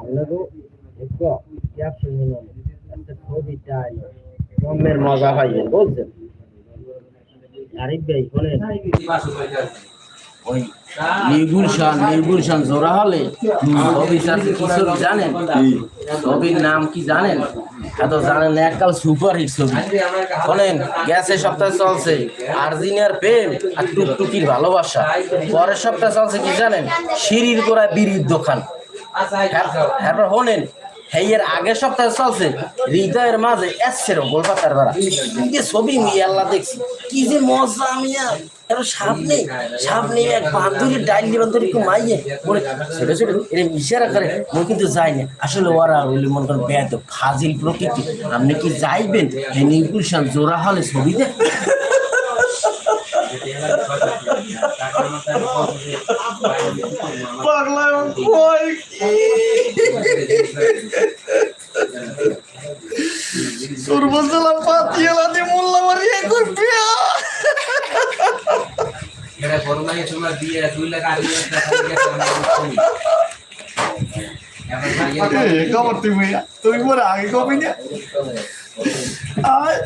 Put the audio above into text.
আপনারও একটু ক্যাপশন হলো একটা ছবিটা আইলো জন্মের মজা পাইবেন বুঝছেন? আরিফ ভাই শোনেন ওই নির্গুলশান নির্গুলশান জোড়া হলে ছবি সাথে কি জানেন? ছবির নাম কি জানেন? এত জানেন এককাল সুপার হিট ছবি। শোনেন গ্যাসে সপ্তাহে চলছে আর্জিনিয়ার প্রেম আর টুকটুকির ভালোবাসা। পরের সপ্তাহে চলছে কি জানেন? সিঁড়ির গোড়ায় বিড়ির দোকান। হ্যাঁ শোনেন হেয়ের আগের সপ্তাহে চলছে হৃদয়ের মাঝে এসছেরো গোলপাতার দ্বারা যে ছবি নিয়ে আল্লাহ দেখছি কি যে মজা আমি আর। এর সামনে সামনে এক বান্ধবীর ডাইলি বান্ধবী একটু মাইয়ে। বলে ছোট ছোট এরকম ইশারা করে মই কিন্তু না আসলে ওরা হইলে মনে করেন বেদ ফাজিল প্রকৃতি। আপনি কি যাইবেন? এই নির্গুলশান জোড়া হলে ছবি দেখ। পাগলা কই সর্বজলা পাতিয়ালা দি মোল্লা মারিয়ে করবি এটা করোনা তোমার দিয়ে দুই লাখ আড়াই লাখ টাকা দিয়ে তুমি পরে আগে কবি না। আয়।